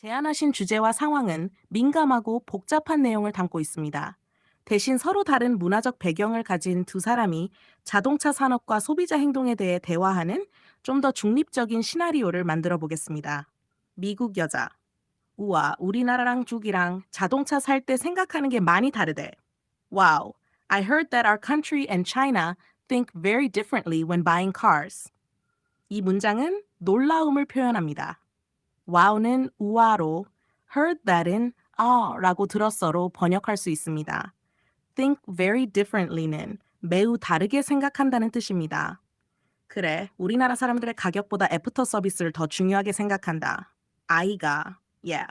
제안하신 주제와 상황은 민감하고 복잡한 내용을 담고 있습니다. 대신 서로 다른 문화적 배경을 가진 두 사람이 자동차 산업과 소비자 행동에 대해 대화하는 좀 더 중립적인 시나리오를 만들어 보겠습니다. 미국 여자. 우와, 우리나라랑 중국이랑 자동차 살 때 생각하는 게 많이 다르대. Wow, I heard that our country and China think very differently when buying cars. 이 문장은 놀라움을 표현합니다. Wow는 우아로, heard that은 아 라고 들었어로 번역할 수 있습니다. think very differently는 매우 다르게 생각한다는 뜻입니다. 그래, 우리나라 사람들의 가격보다 애프터 서비스를 더 중요하게 생각한다. 아이가, yeah.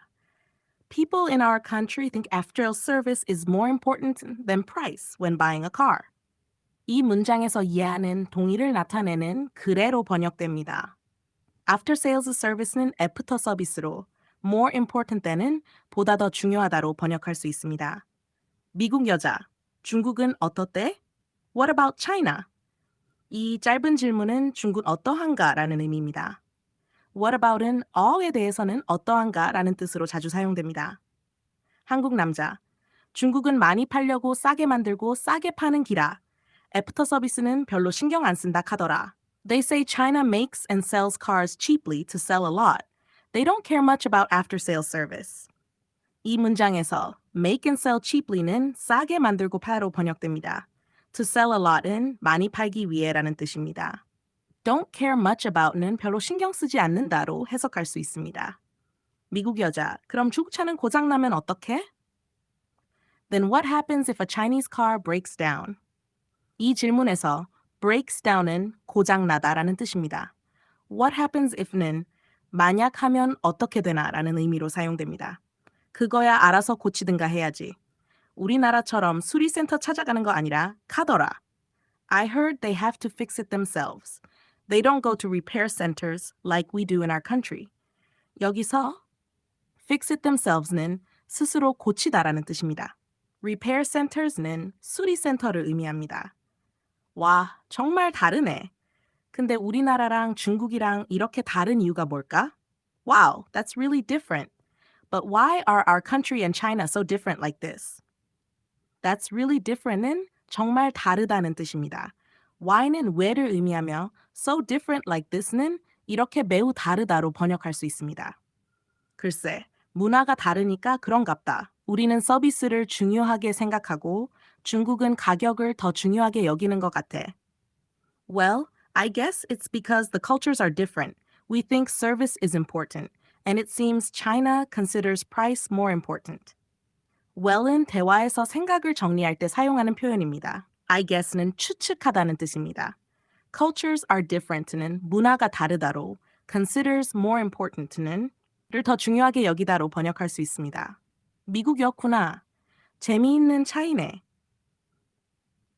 People in our country think after service is more important than price when buying a car. 이 문장에서 yeah는 동의를 나타내는 그래로 번역됩니다. After sales service는 애프터 서비스로, more important than은 보다 더 중요하다로 번역할 수 있습니다. 미국 여자, 중국은 어떻대? What about China? 이 짧은 질문은 중국 어떠한가 라는 의미입니다. What about은 어에 대해서는 어떠한가 라는 뜻으로 자주 사용됩니다. 한국 남자, 중국은 많이 팔려고 싸게 만들고 싸게 파는 기라. 애프터 서비스는 별로 신경 안 쓴다 카더라. They say China makes and sells cars cheaply to sell a lot. They don't care much about after sales service. 이 문장에서 make and sell cheaply는 싸게 만들고 팔로 번역됩니다. To sell a lot은 많이 팔기 위해라는 뜻입니다. Don't care much about는 별로 신경 쓰지 않는다로 해석할 수 있습니다. 미국 여자, 그럼 중국 차는 고장나면 어떡해? Then what happens if a Chinese car breaks down? 이 질문에서 breaks down은 고장나다라는 뜻입니다. What happens if는 만약 하면 어떻게 되나 라는 의미로 사용됩니다. 그거야 알아서 고치든가 해야지. 우리나라처럼 수리센터 찾아가는 거 아니라 카더라. I heard they have to fix it themselves. They don't go to repair centers like we do in our country. 여기서 fix it themselves는 스스로 고치다라는 뜻입니다. repair centers는 수리센터를 의미합니다. 와, 정말 다르네. 근데 우리나라랑 중국이랑 이렇게 다른 이유가 뭘까? Wow, that's really different. But why are our country and China so different like this? That's really different은 정말 다르다는 뜻입니다. why는 왜를 의미하며 so different like this는 이렇게 매우 다르다로 번역할 수 있습니다. 글쎄, 문화가 다르니까 그런갑다. 우리는 서비스를 중요하게 생각하고 중국은 가격을 더 중요하게 여기는 것 같아. Well, I guess it's because the cultures are different. We think service is important, and it seems China considers price more important. well은 대화에서 생각을 정리할 때 사용하는 표현입니다. I guess는 추측하다는 뜻입니다. cultures are different는 문화가 다르다로, considers more important는 를 더 중요하게 여기다로 번역할 수 있습니다. 미국이었구나. 재미있는 차이네.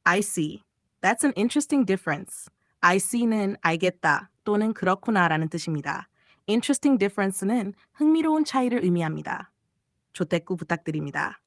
I see. That's an interesting difference. I see는 알겠다 또는 그렇구나라는 뜻입니다. Interesting difference는 흥미로운 차이를 의미합니다. 조태구 부탁드립니다.